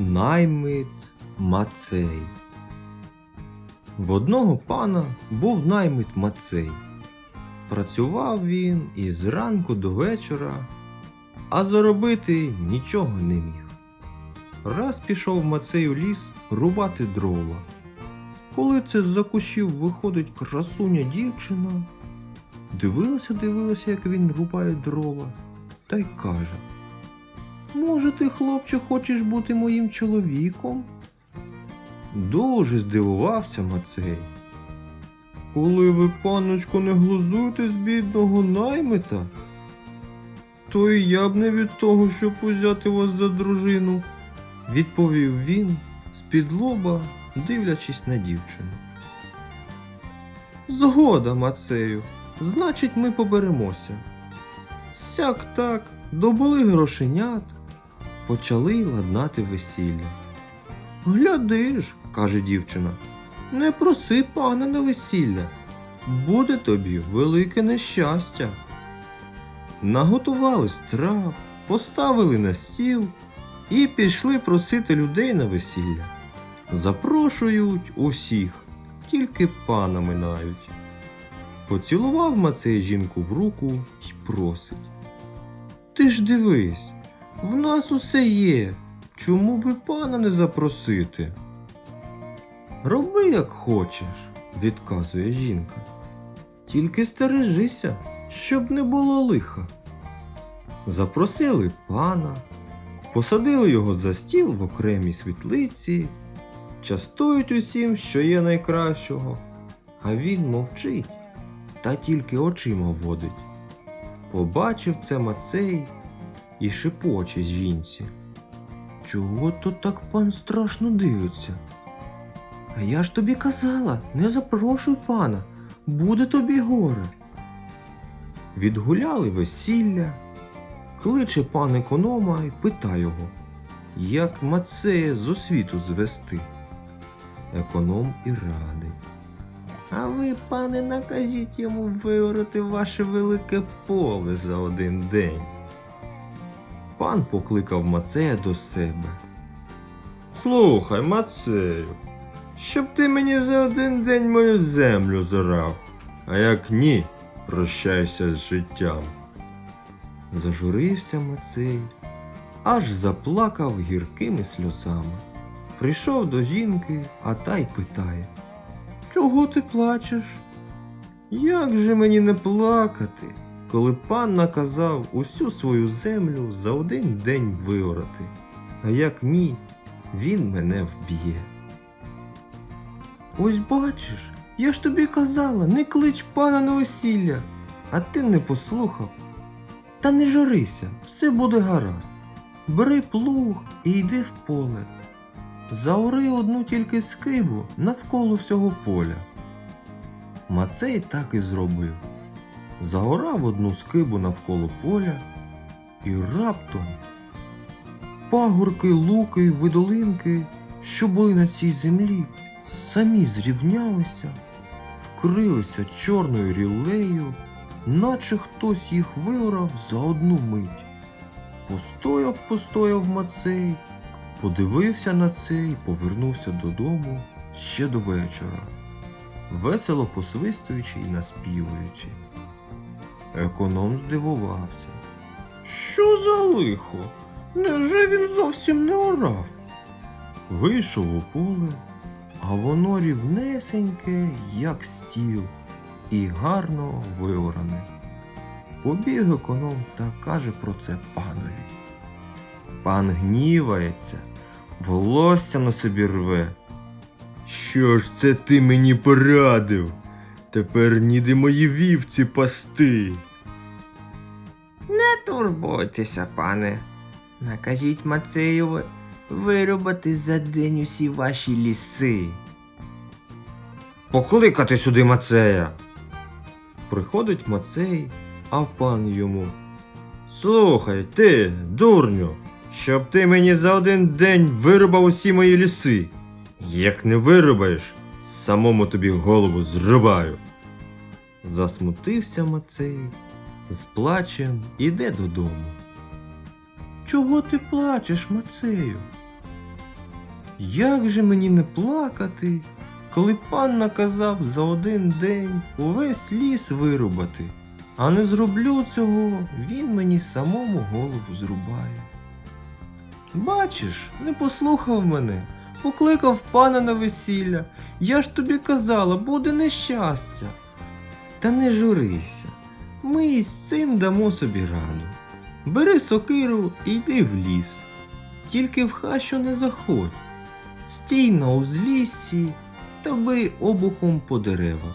Наймит Мацей. В одного пана був наймит Мацей. Працював він із ранку до вечора, а заробити нічого не міг. Раз пішов Мацей у ліс рубати дрова. Коли це з-за кущів виходить красуня дівчина, дивилася, дивилася, як він рубає дрова, та й каже: Може, ти, хлопче, хочеш бути моїм чоловіком? Дуже здивувався Мацей. Коли ви, панночко, не глузуєте з бідного наймита, то і я б не від того, щоб узяти вас за дружину, відповів він з-під лоба, дивлячись на дівчину. Згода, Мацею, значить, ми поберемося. Сяк так, добули грошенят, почали ладнати весілля. Гляди ж, каже дівчина, не проси пана на весілля, буде тобі велике нещастя. Наготували страв, поставили на стіл і пішли просити людей на весілля. Запрошують усіх, тільки пана минають. Поцілував Мацей жінку в руку й просить. Ти ж дивись, в нас усе є. Чому би пана не запросити? Роби, як хочеш, відказує жінка. Тільки стережися, щоб не було лиха. Запросили пана, посадили його за стіл в окремій світлиці, частують усім, що є найкращого, а він мовчить та тільки очима водить. Побачив це Мацей і шепоче жінці. Чого то так пан страшно дивиться? А я ж тобі казала, не запрошуй пана, буде тобі горе. Відгуляли весілля, кличе пан економа і пита його, як Мацея з освіту звести. Економ і радить. А ви, пане, накажіть йому виорати ваше велике поле за один день. Пан покликав Мацея до себе. Слухай, Мацею, щоб ти мені за один день мою землю зорав, а як ні, прощайся з життям. Зажурився Мацей, аж заплакав гіркими сльозами. Прийшов до жінки, а та й питає. Чого ти плачеш? Як же мені не плакати, коли пан наказав усю свою землю за один день виорати, а як ні, він мене вб'є. Ось бачиш, я ж тобі казала, не клич пана на весілля, а ти не послухав. Та не жарися, все буде гаразд. Бери плуг і йди в поле. Заори одну тільки скибу навколо всього поля. Мацей так і зробив. Заорав одну скибу навколо поля, і раптом пагорки, луки й видолинки, що були на цій землі, самі зрівнялися, вкрилися чорною рілею, наче хтось їх виорав за одну мить. Постояв, постояв Мацей, подивився на це і повернувся додому ще до вечора, весело посвистуючи і наспівуючи. Економ здивувався. Що за лихо? Невже він зовсім не орав? Вийшов у поле, а воно рівнесеньке, як стіл, і гарно виоране. Побіг економ та каже про це панові. Пан гнівається, волосся на собі рве. Що ж це ти мені порадив? Тепер ніде мої вівці пасти. Турбуйтеся, пане. Накажіть Мацеєву вирубати за день усі ваші ліси. Покликати сюди Мацея. Приходить Мацей, а пан йому. Слухай, ти, дурню, щоб ти мені за один день вирубав усі мої ліси. Як не вирубаєш, самому тобі голову зрубаю. Засмутився Мацей, з плачем іде додому. Чого ти плачеш, Мацею? Як же мені не плакати, коли пан наказав за один день увесь ліс вирубати, а не зроблю цього, він мені самому голову зрубає. Бачиш, не послухав мене, покликав пана на весілля. Я ж тобі казала, буде нещастя. Та не журися, ми із цим дамо собі раду. Бери сокиру і йди в ліс. Тільки в хащу не заходь. Стій на узліссі та бий обухом по деревах.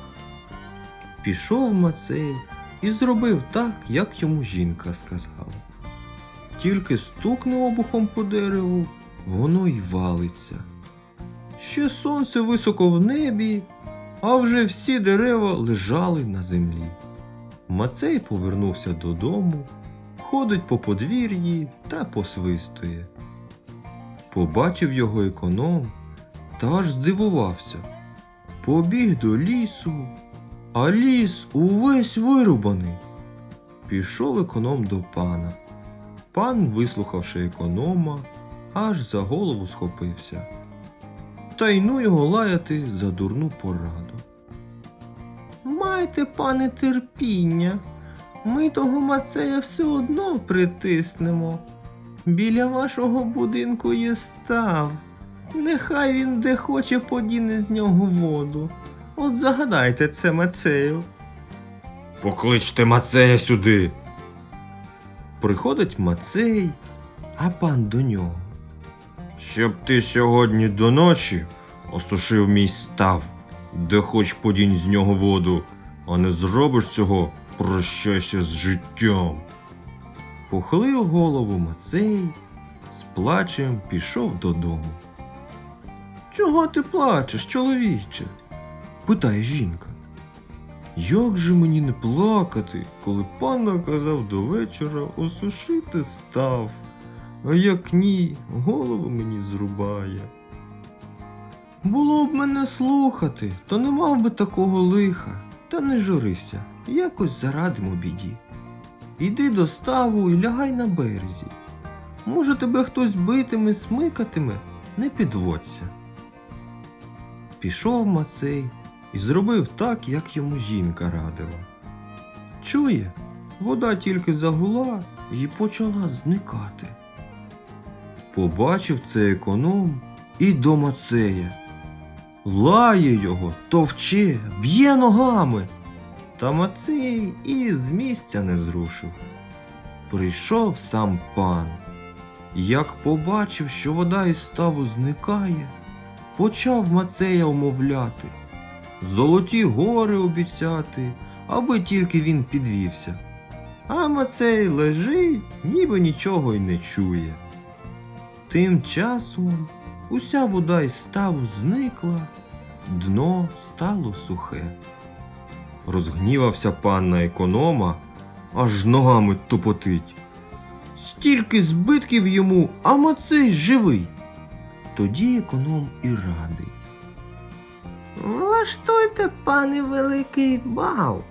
Пішов Мацей і зробив так, як йому жінка сказала. Тільки стукне обухом по дереву, воно й валиться. Ще сонце високо в небі, а вже всі дерева лежали на землі. Мацей повернувся додому, ходить по подвір'ї та посвистує. Побачив його економ та аж здивувався. Побіг до лісу, а ліс увесь вирубаний. Пішов економ до пана. Пан, вислухавши економа, аж за голову схопився. Та й ну його лаяти за дурну пораду. Майте, пане, терпіння, ми того Мацея все одно притиснемо. Біля вашого будинку є став. Нехай він де хоче подіне з нього воду. От загадайте це Мацею. Покличте Мацея сюди. Приходить Мацей, а пан до нього. Щоб ти сьогодні до ночі осушив мій став, де хоч подінь з нього воду, а не зробиш цього, прощайся з життям. Похилив голову Мацей, з плачем пішов додому. Чого ти плачеш, чоловіче? питає жінка. Як же мені не плакати, коли пан наказав до вечора осушити став, а як ні, голову мені зрубає. Було б мене слухати, то не мав би такого лиха, та не журися, якось зарадимо біді. Іди до ставу і лягай на березі. Може, тебе хтось битиме, смикатиме, не підводься. Пішов Мацей і зробив так, як йому жінка радила. Чує, вода тільки загула і почала зникати. Побачив це економ і до Мацея. Лає його, товче, б'є ногами. Та Мацей і з місця не зрушив. Прийшов сам пан. Як побачив, що вода із ставу зникає, почав Мацея умовляти, золоті гори обіцяти, аби тільки він підвівся. А Мацей лежить, ніби нічого й не чує. Тим часом уся вода із ставу зникла, дно стало сухе. Розгнівався пан на економа, аж ногами тупотить. Стільки збитків йому, а Мацей живий. Тоді економ і радий. Влаштуйте, пане великий бал.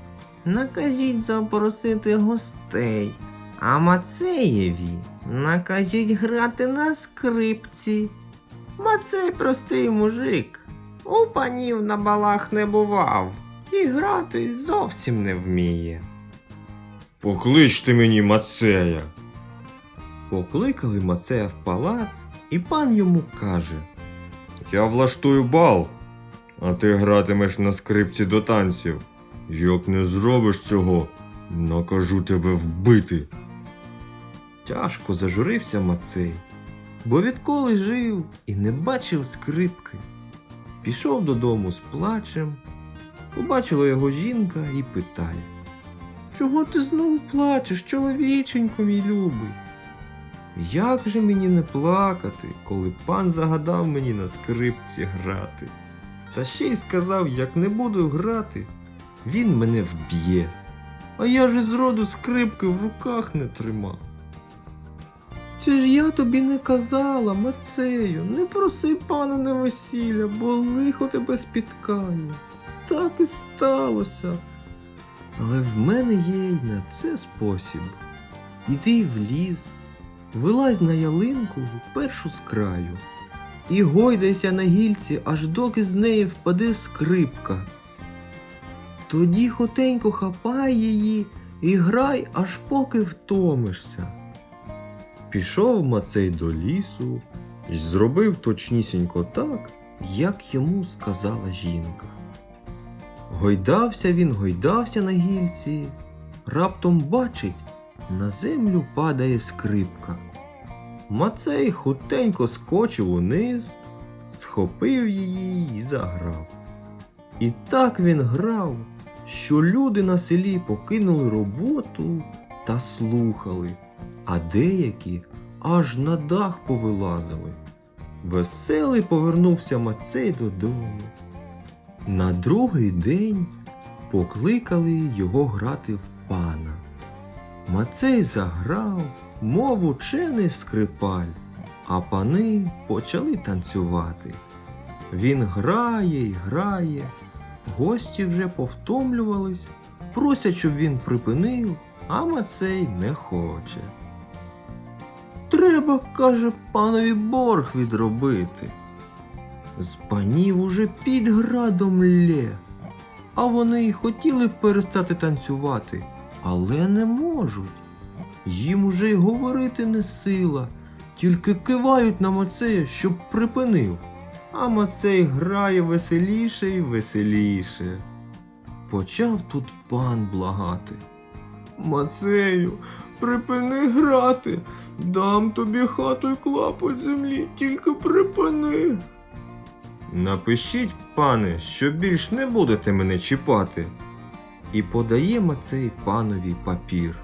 Накажіть запросити гостей, а Мацеєві накажіть грати на скрипці. Мацей простий мужик. У панів на балах не бував і грати зовсім не вміє. Покличте мені Мацея. Покликали Мацея в палац, і пан йому каже: Я влаштую бал, а ти гратимеш на скрипці до танців. Як не зробиш цього, накажу тебе вбити. Тяжко зажурився Мацей, бо відколи жив і не бачив скрипки. Пішов додому з плачем, побачила його жінка і питає. Чого ти знову плачеш, чоловіченько мій любий? Як же мені не плакати, коли пан загадав мені на скрипці грати? Та ще й сказав, як не буду грати, він мене вб'є. А я ж із роду скрипки в руках не тримав. Чи ж я тобі не казала, Мацею, не проси пана на весілля, бо лихо тебе спіткає. Так і сталося. Але в мене є й на це спосіб. Іди в ліс, вилазь на ялинку першу з краю. і гойдайся на гільці, аж доки з неї впаде скрипка. Тоді хотенько хапай її і грай, аж поки втомишся. Пішов Мацей до лісу і зробив точнісінько так, як йому сказала жінка. Гойдався він, гойдався на гільці, раптом бачить, на землю падає скрипка. Мацей хутенько скочив униз, схопив її і заграв. І так він грав, що люди на селі покинули роботу та слухали, а деякі аж на дах повилазили. Веселий повернувся Мацей додому. На другий день покликали його грати в пана. Мацей заграв, мов учений скрипаль, а пани почали танцювати. Він грає й грає, гості вже повтомлювались, просять, щоб він припинив, а Мацей не хоче. Треба, каже, панові борг відробити. З панів уже під градом лє, а вони й хотіли перестати танцювати, але не можуть. Їм уже й говорити не сила, тільки кивають на Мацея, щоб припинив. А Мацей грає веселіше й веселіше. Почав тут пан благати. Мацею, припини грати, дам тобі хату й клапоть землі, тільки припини. Напишіть, пане, що більш не будете мене чіпати. І подає Мацей панові папір.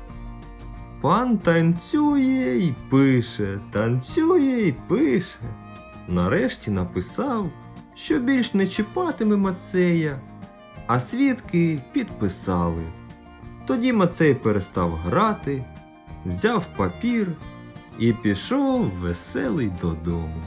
Пан танцює й пише, танцює й пише. Нарешті написав, що більш не чіпатиме Мацея, а свідки підписали. Тоді Мацей перестав грати, взяв папір і пішов веселий додому.